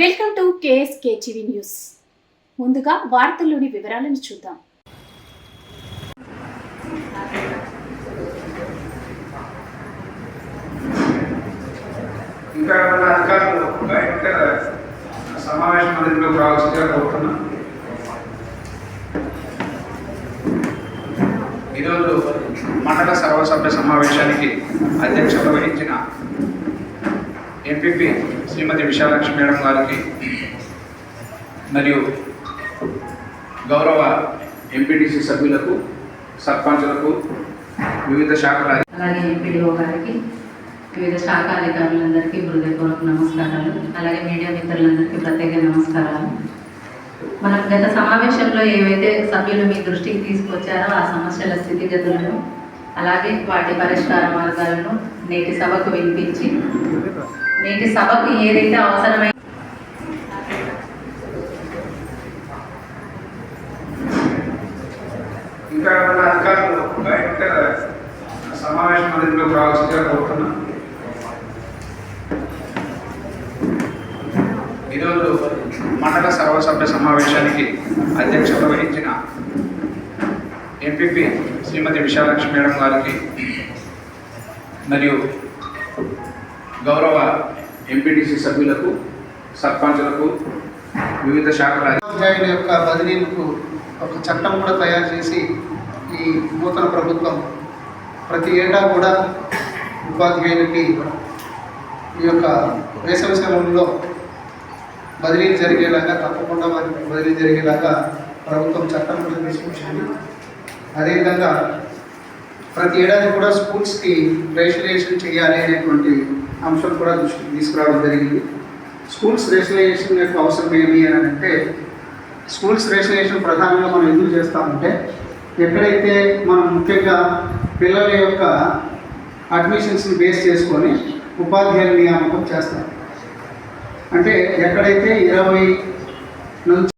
Welcome to KSK TV news. ముందుగా వార్తల్లోని వివరాలను చూద్దాం. ఇంకా మన అధికారులు బయట సమావేశ మందిరంలోకి రావాల్సిందిగా కోరుతున్నాం. ఈరోజు మండల సర్వసభ్య సమావేశానికి అధ్యక్షత వహించిన ఎంపీపీ శ్రీమతి విశాలక్ష్మి మేడం గారికి మరియు గౌరవ ఎంపీటీసీ సభ్యులకు సర్పంచులకు వివిధ శాఖల అలాగే ఎంపీడీఓ గారికి వివిధ శాఖ అధికారులందరికీ హృదయపూర్వక నమస్కారాలు. అలాగే మీడియా మిత్రులందరికీ ప్రత్యేక నమస్కారాలు. మనం గత సమావేశంలో ఏవైతే సభ్యులు మీ దృష్టికి తీసుకొచ్చారో ఆ సమస్యల స్థితిగతులను అలాగే వాటి పరిష్కార మార్గాలను నేటి సభకు వినిపించి నేటి సభకు ఏదైతే అవసరమై ఇంకా మన అధికారులు బయట సమావేశ మందిరంలోకి రావాల్సిందిగా కోరుతున్నాం? ఈరోజు మండల సర్వసభ్య సమావేశానికి అధ్యక్షత వహించిన ఎంపీపీ శ్రీమతి విశాలక్ష్మి మేడం గారికి మరియు గౌరవ ఎంపీటీసీ సభ్యులకు సర్పంచులకు వివిధ శాఖల ఉపాధ్యాయుల యొక్క బదిలీలకు ఒక చట్టం కూడా తయారు చేసి ఈ నూతన ప్రభుత్వం ప్రతి ఏటా కూడా ఉపాధ్యాయులకి ఈ యొక్క వేసవి సెలవుల్లో బదిలీలు జరిగేలాగా తప్పకుండా వారికి బదిలీ జరిగేలాగా ప్రభుత్వం చట్టం కూడా తీసుకొచ్చింది. అదేవిధంగా ప్రతి ఏడాది కూడా స్కూల్స్కి రేషనలైజేషన్ చేయాలి అనేటువంటి అంశం కూడా దృష్టికి తీసుకురావడం జరిగింది. స్కూల్స్ రేషనలైజేషన్ యొక్క అవసరం ఏమి అని అంటే స్కూల్స్ రేషనలైజేషన్ ప్రధానంగా మనం ఎందుకు చేస్తామంటే ఎక్కడైతే మనం ముఖ్యంగా పిల్లల యొక్క అడ్మిషన్స్ని బేస్ చేసుకొని ఉపాధ్యాయుల నియామకం చేస్తాం. అంటే ఎక్కడైతే ఇరవై నుంచి